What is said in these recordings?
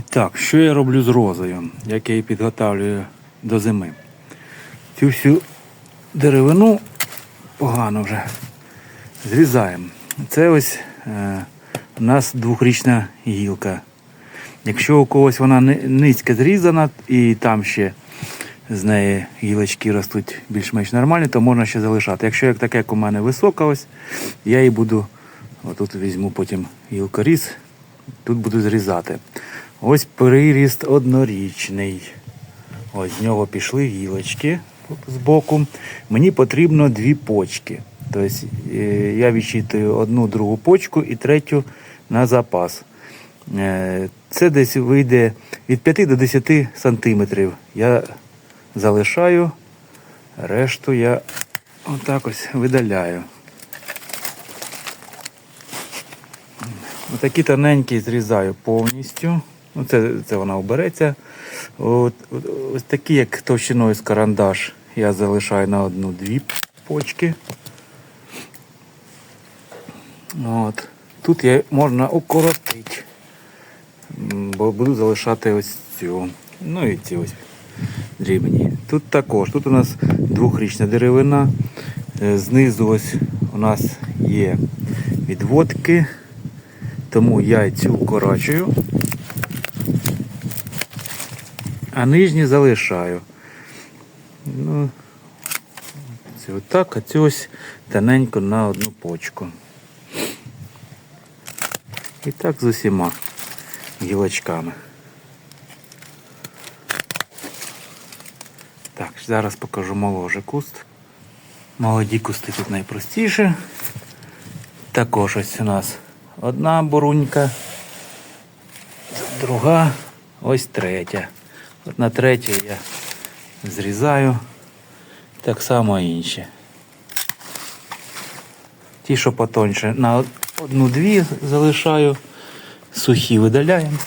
І так, що я роблю з розою, як я її підготовлюю до зими. Цю всю деревину погано вже зрізаємо. Це ось е, у нас двохрічна гілка. Якщо у когось вона низько зрізана і там ще з неї гілочки ростуть більш-менш нормальні, то можна ще залишати. Якщо як таке, як у мене висока ось, я її буду, отут візьму потім гілкоріз, тут буду зрізати. Ось приріст однорічний. Ось з нього пішли гілочки з боку. Мені потрібно дві почки. Тобто е, я відчитую одну другу почку і третю на запас. Е, Це десь вийде від 5 до 10 сантиметрів. Я залишаю, решту я отак ось видаляю. Отакі тоненькі зрізаю повністю. Ну, це, це вона обереться. От, ось такі, як товщиною з карандаш, я залишаю на одну-дві почки. От. Тут я, можна укоротити, бо буду залишати ось цю. Ну і ці ось дрібні. Тут також. Тут у нас двохрічна деревина. Е, Знизу ось у нас є відводки. Тому я цю укорочую, а нижні залишаю. Ну, це отак, а цю ось тоненько на одну почку. І так з усіма гілочками. Так, зараз покажу молодий куст. Молоді кусти тут найпростіше. Також ось у нас одна бурунька, друга, ось третя. На третю я зрізаю. Так само інші. Ті, що потоньше, на одну-дві залишаю, сухі видаляємо.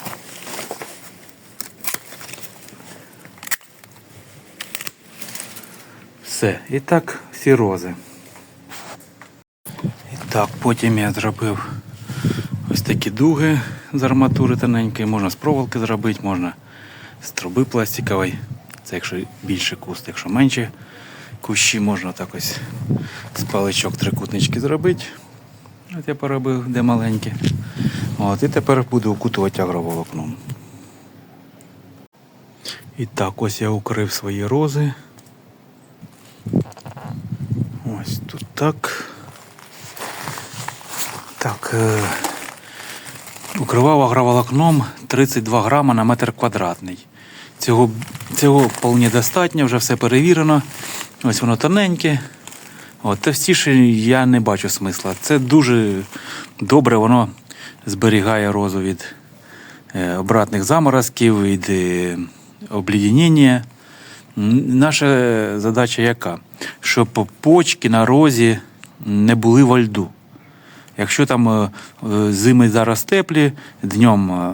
Все. І так всі рози. І так, потім я зробив ось такі дуги з арматури тоненької. Можна з проволоки зробити, можна з труби пластикової. Це якщо більше куст, якщо менше кущі, можна так ось з паличок трикутнички зробити. От я поробив, де маленькі. От, і тепер буду окутувати агроволокном. І так, ось я укрив свої рози. Ось тут так. Так. Е- укривав агроволокном 32 грама на метр квадратний. Цього, цього вполне достатньо, вже все перевірено. Ось воно тоненьке. От, товстіше я не бачу смисла. Це дуже добре, воно зберігає розу від е, обратних заморозків, від облідянення. Наша задача яка? Щоб почки на розі не були во льду. Якщо там е, е, зими зараз теплі, днем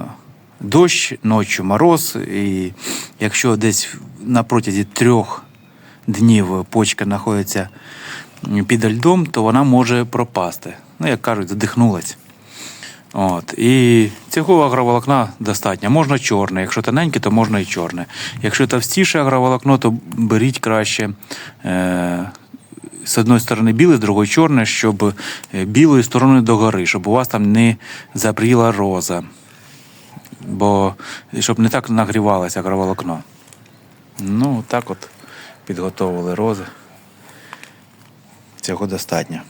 дощ, ночі мороз, і якщо десь на протязі трьох днів почка знаходиться під льдом, то вона може пропасти. Ну, як кажуть, задихнулась. От. І цього агроволокна достатньо. Можна чорне. Якщо тоненьке, то можна і чорне. Якщо товстіше агроволокно, то беріть краще. Е- з одної сторони біле, з другої чорне, щоб е, білою стороною догори, щоб у вас там не запріла роза. Бо щоб не так нагрівалося кроволокно. Ну, так от підготовили рози. Цього достатньо.